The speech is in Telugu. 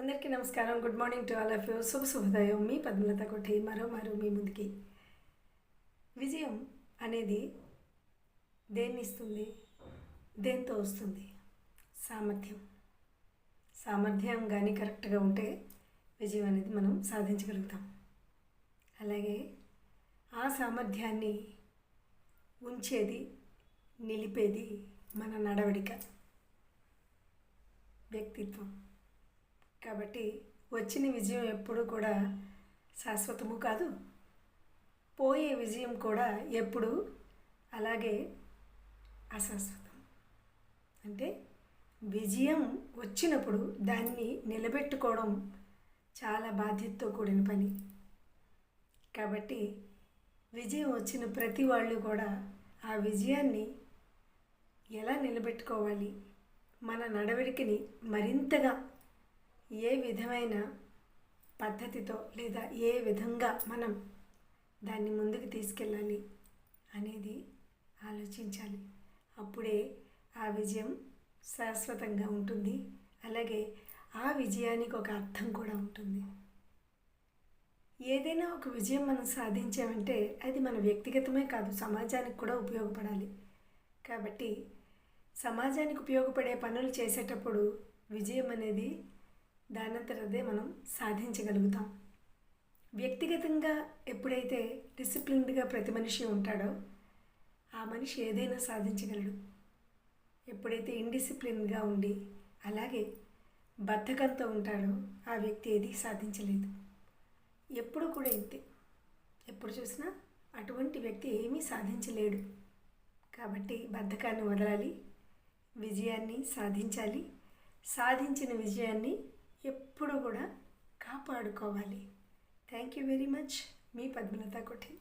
అందరికీ నమస్కారం. Good morning to all of you శుభ శుభోదయం. మీ పద్మలత కొట్టి మరో మరో మీ ముందుకి. విజయం అనేది దేన్ని ఇస్తుంది దేంతో వస్తుంది? సామర్థ్యం. సామర్థ్యం కానీ కరెక్ట్గా ఉంటే విజయం అనేది మనం సాధించగలుగుతాం. అలాగే ఆ సామర్థ్యాన్ని ఉంచేది నిలిపేది మన నడవడిక. వ్యక్తిత్వం. కాబట్టి వచ్చిన విజయం ఎప్పుడూ కూడా శాశ్వతము కాదు. పోయే విజయం కూడా ఎప్పుడు అలాగే అశాశ్వతం. అంటే విజయం వచ్చినప్పుడు దాన్ని నిలబెట్టుకోవడం చాలా బాధ్యతతో కూడిన పని. కాబట్టి విజయం వచ్చిన ప్రతి వాళ్ళు కూడా ఆ విజయాన్ని ఎలా నిలబెట్టుకోవాలి? మన నడవడికని మరింతగా ఏ విధమైన పద్ధతితో లేదా ఏ విధంగా మనం దాన్ని ముందుకు తీసుకెళ్ళాలి అనేది ఆలోచించాలి. అప్పుడే ఆ విజయం శాశ్వతంగా ఉంటుంది. అలాగే ఆ విజయానికి ఒక అర్థం కూడా ఉంటుంది. ఏదైనా ఒక విజయం మనం సాధించామంటే అది మన వ్యక్తిగతమే కాదు సమాజానికి కూడా ఉపయోగపడాలి. కాబట్టి సమాజానికి ఉపయోగపడే పనులు చేసేటప్పుడు విజయం అనేది దానంతరదే మనం సాధించగలుగుతాం. వ్యక్తిగతంగా ఎప్పుడైతే డిసిప్లిన్డ్గా ప్రతి మనిషి ఉంటాడో ఆ మనిషి ఏదైనా సాధించగలడు. ఎప్పుడైతే ఇండిసిప్లిన్గా ఉండి అలాగే బద్ధకంతో ఉంటాడో ఆ వ్యక్తి ఏది సాధించలేదు. ఎప్పుడు కూడా ఇంతే. ఎప్పుడు చూసినా అటువంటి వ్యక్తి ఏమీ సాధించలేడు. కాబట్టి బద్ధకాన్ని వదలాలి విజయాన్ని సాధించాలి. సాధించిన విజయాన్ని ఎప్పుడు కూడా కాపాడుకోవాలి. థ్యాంక్ యూ వెరీ మచ్ మీ పద్మలత కొఠి